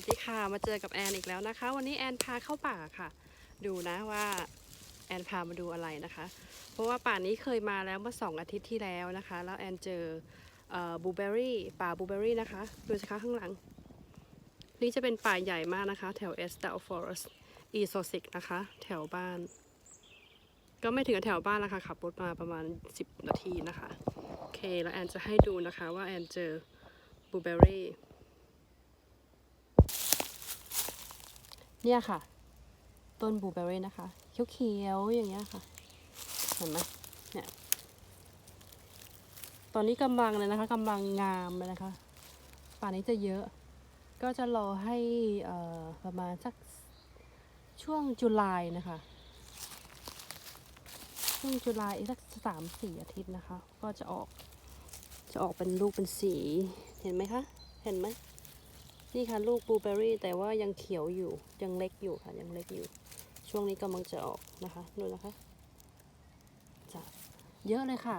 สวัสดีค่ะ มาเจอกับแอนอีกแล้วนะคะ วันนี้แอนพาเข้าป่าค่ะ ดูนะว่าแอนพามาดูอะไรนะคะ เพราะว่าป่านี้เคยมาแล้วเมื่อสองอาทิตย์ที่แล้วนะคะ แล้วแอนเจอบูเบอรี่ป่าบูเบอรี่นะคะดูสิคะข้างหลัง นี่จะเป็นป่าใหญ่มากนะคะ แถวเอสตาฟอเรสอีโซซิกนะคะ แถวบ้าน ก็ไม่ถึงแถวบ้านนะคะขับรถมาประมาณ 10 นาทีนะคะ โอเค แล้วแอนจะให้ดูนะคะว่าแอนเจอบูเบอรี่ เนี่ยค่ะ ต้นบลูเบอร์รี่นะคะ เขียวๆอย่างเงี้ยค่ะ เห็นไหมเนี่ยตอนนี้กำลังเลยนะคะกำลังงามเลยนะคะป่านนี้จะเยอะ ก็จะรอให้เอ่อประมาณสักช่วงจุลายนะคะ ช่วงจุลายอีกสักสามสี่อาทิตย์นะคะ ก็จะออกจะออกเป็นลูกเป็นสีเห็นไหมคะ เห็นไหม นี่ค่ะลูกบลูเบอร์รี่แต่ว่ายังเขียวอยู่ยังเล็กอยู่ค่ะยังเล็กอยู่ ช่วงนี้กำลังจะออกนะคะดูนะคะจะเยอะเลยค่ะ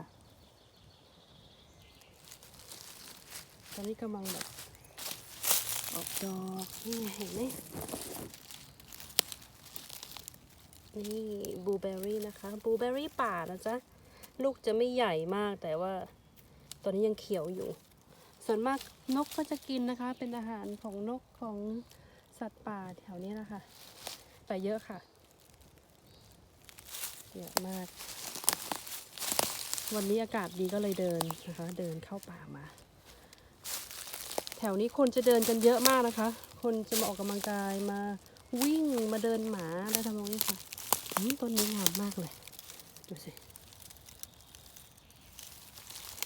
ตอนนี้กำลังแบบออกดอกนี่เห็นไหมนี่บลูเบอร์รี่นะคะบลูเบอร์รี่ป่านะจ๊ะลูกจะไม่ใหญ่มากแต่ว่าตอนนี้ยังเขียวอยู่ ส่วนมากนกก็จะกินนะคะ เป็นอาหารของนกของสัตว์ป่าแถวนี้นะคะ แต่เยอะค่ะเยอะมาก วันนี้อากาศดีก็เลยเดินนะคะ เดินเข้าป่ามา แถวนี้คนจะเดินกันเยอะมากนะคะ คนจะมาออกกำลังกายมาวิ่งมาเดินหมาได้ทำตรงนี้ค่ะต้นนี้งามมากเลย ดูสิ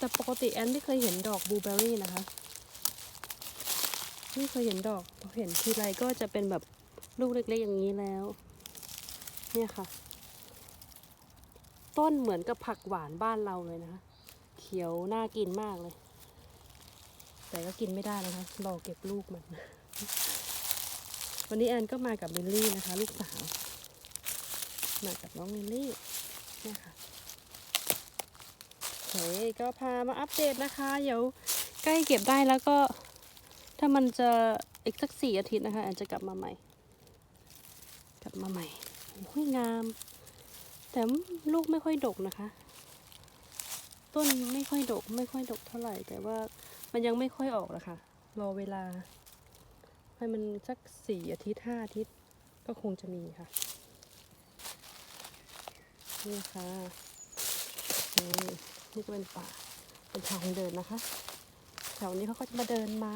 แต่ปกติแอนไม่เคยเห็นดอกบลูเบอร์รี่นะคะ ไม่เคยเห็นดอกเห็นทีไรก็จะเป็นแบบลูกเล็กๆอย่างนี้แล้ว เนี่ยค่ะ ต้นเหมือนกับผักหวานบ้านเราเลยนะคะ เขียวน่ากินมากเลย แต่ก็กินไม่ได้นะคะรอเก็บลูกมัน วันนี้แอนก็มากับมิลลี่นะคะ ลูกสาว มากับน้องมิลลี่เนี่ยค่ะ เคก็พามาอัปเดตนะคะ เดี๋ยวใกล้เก็บได้แล้วก็ ถ้ามันจะอีกสักสี่อาทิตย์นะคะอาจจะกลับมาใหม่ กลับมาใหม่โอ้ยงาม แต่ลูกไม่ค่อยดกนะคะ ต้นไม่ค่อยดก ไม่ค่อยดกเท่าไหร่ แต่ว่ามันยังไม่ค่อยออกนะคะรอเวลา ให้มันสักสี่อาทิตย์ห้าอาทิตย์ก็คงจะมีค่ะนี่ค่ะนี่ นี่ก็เป็นป่า เป็นทางเดินนะคะ แถวนี้เขาก็จะมาเดินม้า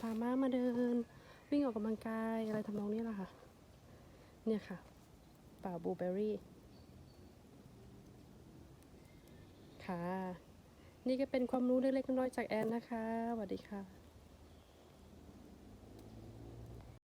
พาม้ามาเดิน วิ่งออกกำลังกายอะไรทำนองนี้แหละค่ะ เนี่ยค่ะ ป่าบลูเบอร์รี่ ค่ะ นี่ก็เป็นความรู้เล็กๆน้อยๆจากแอนนะคะสวัสดีค่ะ